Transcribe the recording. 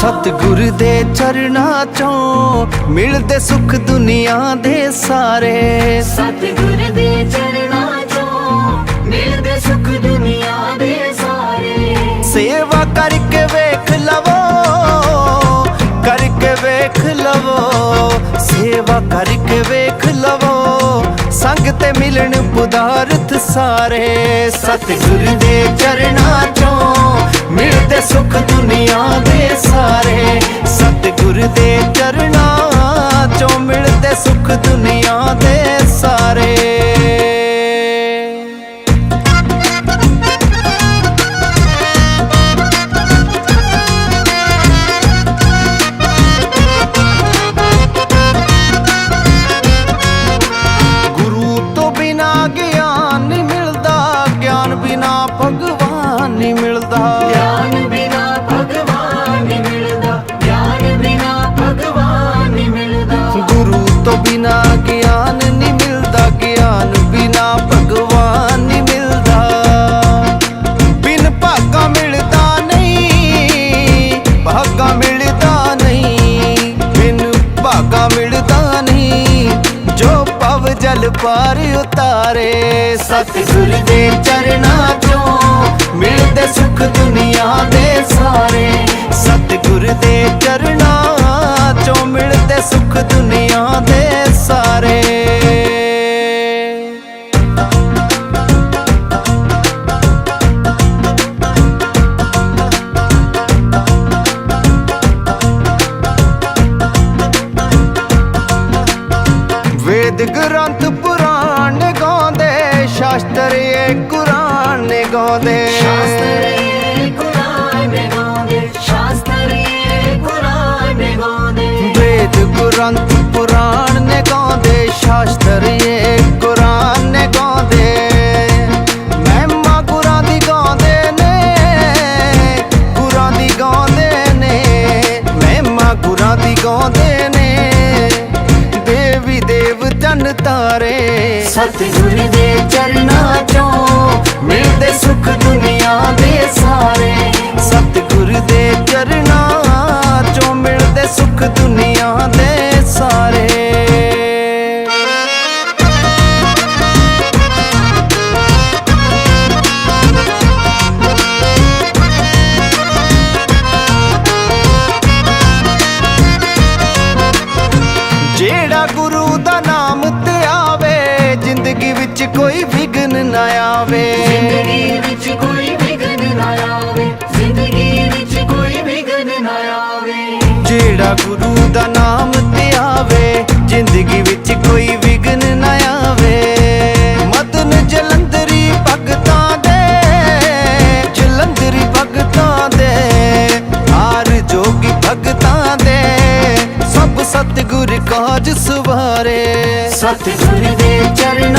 ਸਤਿਗੁਰ ਦੇ ਚਰਨਾਂ ਚੋਂ ਮਿਲਦੇ ਸੁੱਖ ਦੁਨੀਆ ਦੇ ਸਾਰੇ। ਸਤਿਗੁਰ ਦੇ ਚਰਨਾਂ ਚੋਂ ਮਿਲਦੇ ਸੁੱਖ ਦੁਨੀਆ ਦੇ ਸਾਰੇ। ਸੇਵਾ ਕਰਕੇ ਵੇਖ ਲਵੋ ਕਰਕੇ ਵੇਖ ਲਵੋ ਸੇਵਾ ਕਰਕੇ ਵੇਖ ਲਵੋ ਸੰਗ ਤੇ ਮਿਲਣ ਪਦਾਰਥ ਸਾਰੇ। ਸਤਿਗੁਰ ਦੇ ਚਰਨਾਂ ਚੋਂ ਮਿਲਦੇ ਸੁੱਖ ਦੁਨੀਆ ਦੇ ਸਾਰੇ। ਸਤਿਗੁਰ ਦੇ ਚਰਨਾਂ ਚੋਂ ਮਿਲਦੇ ਸੁੱਖ ਦੁਨੀਆ ਦੇ ਸਾਰੇ। ਪਾਰ ਉਤਾਰੇ। ਸਤਿਗੁਰ ਦੇ ਚਰਨਾਂ ਚੋਂ ਮਿਲਦੇ ਸੁੱਖ ਦੁਨੀਆ ਦੇ ਸਾਰੇ। ਸਤਿਗੁਰ ਦੇ ਚਰਨਾਂ ਚੋਂ ਮਿਲਦੇ ਸੁੱਖ ਕੁਰਾਨ ਗਾਉਂਦੇ। ਸ਼ਾਸਤਰੀ ਕੁਰਾਨ ਗਾਉਂਦੇ ਸ਼ਾਸਤਰੀ ਕੁਰਾਨ ਗਾਉਂਦੇ। ਵੇਦ ਗ੍ਰੰਥ ਪੁਰਾਣ ਨੇ ਗਾਉਂਦੇ ਸ਼ਾਸਤਰ ਕੁਰਾਨ ਨੇ ਗਾਉਂਦੇ। ਮਹਿਮਾ ਗੁਰਾਂ ਦੀ ਗਾਉਂਦੇ ਨੇ ਗੁਰਾਂ ਦੀ ਗਾਉਂਦੇ ਨੇ। ਮਹਿਮਾ ਗੁਰਾਂ ਦੀ ਗਾਉਂਦੇ ਨੇ। ਦੇਵੀ ਦੇਵ ਜਨ ਤਾਰੇ। ਸਤਿਗੁਰ ਦੇ ਚਰਨਾਂ ਚੋਂ ਸੁਖ ਦੁਨੀਆ ਦੇ ਸਾਰੇ। ਸਤਿਗੁਰ ਦੇ ਚਰਨਾਂ ਚੋਂ ਮਿਲਦੇ ਸੁਖ ਦੁਨੀਆ ਦੇ ਸਾਰੇ। ਜਿਹੜਾ ਗੁਰੂ ਦਾ ਨਾਮ ਤੇ ਆਵੇ, ਜ਼ਿੰਦਗੀ ਵਿੱਚ ਕੋਈ ਵਿਗਨ ਨਾ ਆਵੇ। ਨਾ ਆਵੇ। ਜਿਹੜਾ ਗੁਰੂ ਦਾ ਨਾਮ ਤੇ ਆਵੇ ਜ਼ਿੰਦਗੀ ਵਿੱਚ ਕੋਈ ਵਿਗਨ ਨਾ ਆਵੇ। ਮਦਨ ਜਲੰਧਰੀ ਭਗਤਾਂ ਦੇ ਜਲੰਧਰੀ ਭਗਤਾਂ ਦੇ ਹਾਰ ਜੋਗੀ ਭਗਤਾਂ ਦੇ। ਸਭ ਸਤਿਗੁਰ ਕਾਜ ਸਵਾਰੇ। ਸਤਿਗੁਰ ਦੇ ਚਰਨਾਂ